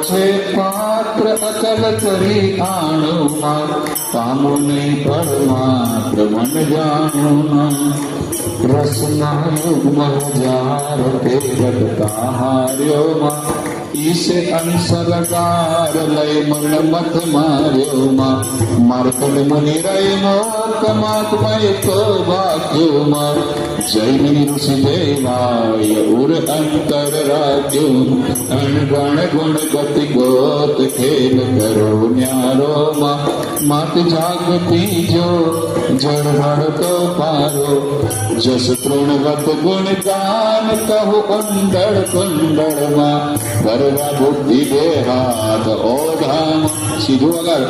पथे पात्र अचल करी आणो मार कामुने परमात्र मन जानो ना रसना युग्म जार के जगता हार्यो मार ઈશે અંસરકાર લઈ મન મત માર્યો માં. માર્કડ મુનિ રહીનો કમાત્મય તો વાક્યો માં. જૈમિની ઋષિ દેવાય ઉર અંતર રાજ્યો. અણગણ ગુણ ગતિ ગોત ખેલ કરો ન્યારો માં. मत जाग पीजो, जड़ भर तो पारो। जस तृणवत गुण गान कहु कुंडर कुंदर मा। भरवा बुद्धि दे हाथ ओ धाम सीधो अगर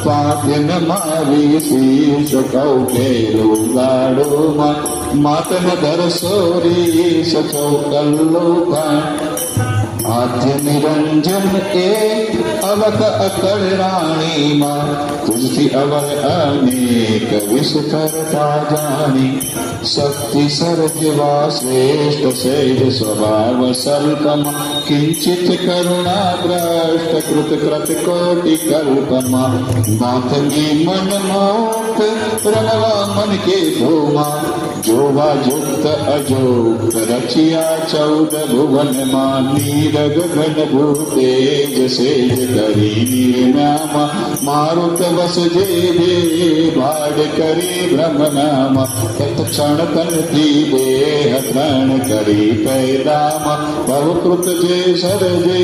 पाद्य न मारी शीश कौ के गाड़ो मा। मात न दर सोरी सचौ कल्लो का आद्य निरंजन के अवक अकड़ रानी माँ। तुलसी अवय अनेक विष करता जानी शक्ति सरजवा श्रेष्ठ सेज स्वभाव सल्पम। किंचित करुणा भ्रष्ट कृत कृत कोटि कल्पमा। नाथ ने मन मोक प्रणवा मन के भूमा जो वा युक्त अजोक्त रचिया चौदह भुवन मानी जगभूते नाम मारुत बस जे दे भाड करी ब्रह्म नाम तत्क्षण तन थी देह तृण करी पैदाम भवकृत जे सर जे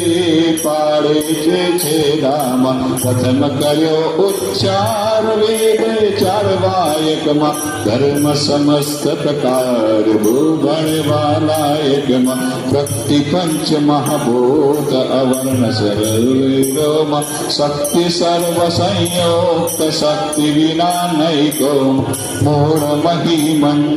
पार પાડે છે છેદામાં પ્રથમ કર્યો ઉચ્ચાર વેદ ચાર વાયકમાં ધર્મ સમસ્ત પ્રકાર ભૂગણ વાલાયકમાં ભક્તિ પંચ મહાભૂત અવર્ણ સર્વમાં શક્તિ સર્વ સંયોક્ત શક્તિ વિના નૈકો મૂળ મહિમન